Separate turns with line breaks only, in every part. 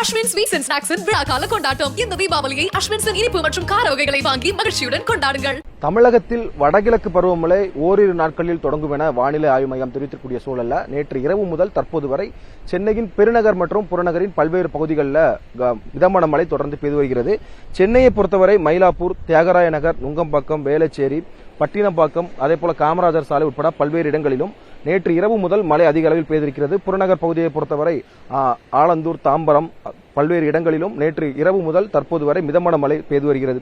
Ashwin sweets and ஸ்நாக்ஸின் விழா கால கொண்டாட்டம். இந்த தீபாவளியை அஸ்வின்ஸின் இனிப்பு மற்றும் கார வகைகளை வாங்கி மகிழ்ச்சியுடன் கொண்டாடுங்கள்.
தமிழகத்தில் வடகிழக்கு பருவமழை ஓரிரு நாட்களில் தொடங்கும் என வானிலை ஆய்வு மையம் தெரிவித்திருக்கூடிய சூழல்ல நேற்று இரவு முதல் தற்போது வரை சென்னையின் பெருநகர் மற்றும் புறநகரின் பல்வேறு பகுதிகளில் மிதமான மழை தொடர்ந்து பெய்து வருகிறது. சென்னையை பொறுத்தவரை மயிலாப்பூர் தியாகராய நகர் நுங்கம்பாக்கம் வேளச்சேரி அதே போல காமராஜர் சாலை உட்பட பல்வேறு இடங்களிலும் நேற்று இரவு முதல் மழை அதிக அளவில் பெய்திருக்கிறது. புறநகர் பகுதியை பொறுத்தவரை ஆலந்தூர் தாம்பரம் பல்வேறு இடங்களிலும் நேற்று இரவு முதல் தற்போது வரை மிதமான மழை பெய்து வருகிறது.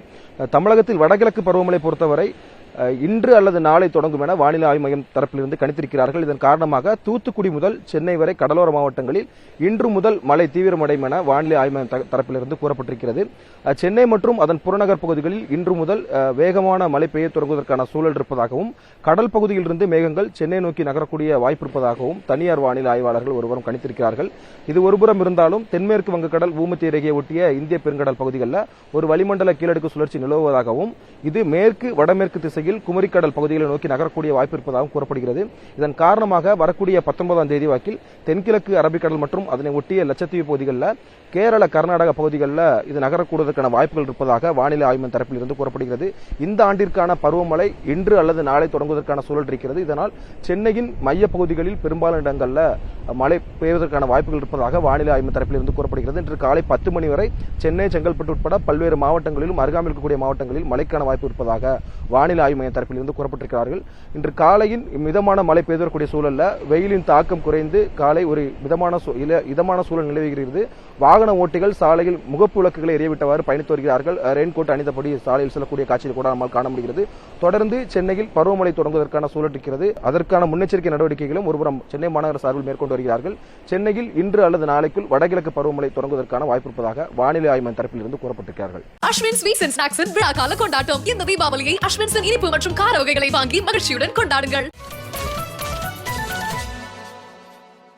தமிழகத்தில் வடகிழக்கு பருவமழை பொறுத்தவரை இன்று அல்லது நாளை தொடங்கும் என வானிலை ஆய்வு மையம் தரப்பிலிருந்து கணித்திருக்கிறார்கள். இதன் காரணமாக தூத்துக்குடி முதல் சென்னை வரை கடலோர மாவட்டங்களில் இன்று முதல் மழை தீவிரமடையும் என வானிலை ஆய்வு மையம் த- தரப்பிலிருந்து கூறப்பட்டிருக்கிறது. சென்னை மற்றும் அதன் புறநகர் பகுதிகளில் இன்று முதல் வேகமான மழை பெய்ய தொடங்குவதற்கான சூழல் இருப்பதாகவும் கடல் பகுதியிலிருந்து மேகங்கள் சென்னை நோக்கி நகரக்கூடிய வாய்ப்பு இருப்பதாகவும் தனியார் வானிலை ஆய்வாளர்கள் ஒருவரும் கணித்திருக்கிறார்கள். இது ஒருபுறம் இருந்தாலும் தென்மேற்கு வங்கக்கடல் ஊமத்தி அருகே ஒட்டிய இந்திய பெருங்கடல் பகுதிகளில் ஒரு வளிமண்டல கீழடுக்கு சுழற்சி நிலவுவதாகவும் இது மேற்கு வடமேற்கு திசையில் குமரிக்கடல் பகுதிகளை நோக்கி நகரக்கூடிய வாய்ப்பு இருப்பதாகவும் கூறப்படுகிறது. இதன் காரணமாக வரக்கூடிய பத்தொன்பதாம் தேதி வாக்கில் தென்கிழக்கு அரபிக்கடல் மற்றும் அதனை ஒட்டிய லட்சத்தீவு பகுதிகளில் கேரள கர்நாடக பகுதிகளில் இது நகரக்கூடுவதற்கான வாய்ப்புகள் இருப்பதாக வானிலை ஆய்வு தரப்பில் இருந்து கூறப்படுகிறது. இந்த ஆண்டிற்கான பருவமழை இன்று அல்லது நாளை தொடங்குவதற்கான சூழல் இருக்கிறது. இதனால் சென்னையின் மைய பகுதிகளில் பெரும்பாலான இடங்களில் மழை பெய்வதற்கான வாய்ப்புகள் இருப்பதாக வானிலை ஆய்வு தரப்பில் இருந்து கூறப்படுகிறது. இன்று காலை பத்து மணி வரை சென்னை செங்கல்பட்டு உட்பட பல்வேறு மாவட்டங்களிலும் அருகாமல் இருக்கக்கூடிய மாவட்டங்களில் மழைக்கான வாய்ப்பு இருப்பதாக வானிலை ஆய்வு மையம் தரப்பில் இருந்து கூறப்பட்டிருக்கிறார்கள். இன்று காலையின் மிதமான மழை பெய்திருக்கக்கூடிய சூழல்ல வெயிலின் தாக்கம் குறைந்து காலை ஒரு மிதமான இல- இதமான சூழல் நிலவுகிறது வாகன ஓட்டிகள் சாலையில் முகப்பு விளக்குகளை எரியவிட்டவாறு பயணித்து வருகிறார்கள். ரெயின்கோட் அணிந்தபடி சாலையில் செல்லக்கூடிய காட்சியில் கூட நம்மால் காண முடிகிறது. தொடர்ந்து சென்னையில் பருவமழை தொடங்குவதற்கான சூழல் இருக்கிறது. அதற்கான முன்னெச்சரிக்கை நடவடிக்கைகளும் ஒருபுறம் சென்னை மாநகர சார்பில் மேற்கொண்டு வருகிறார்கள். சென்னையில் இன்று அல்லது நாளைக்குள் வடகிழக்கு பருவமழை தொடங்குவதற்கான வாய்ப்பு இருப்பதாக வானிலை ஆய்வு மையம் தரப்பில் இருந்து கூறப்பட்டிருக்கிறார்கள்.
அஸ்வின் ஸ்வீட்ஸ் அண்ட் ஸ்நாக்ஸின் விழா கால கொண்டாட்டம். இந்த தீபாவளியை அஸ்வின்ஸின் இனிப்பு மற்றும் கார வகைகளை வாங்கி மகிழ்ச்சியுடன் கொண்டாடுங்கள்.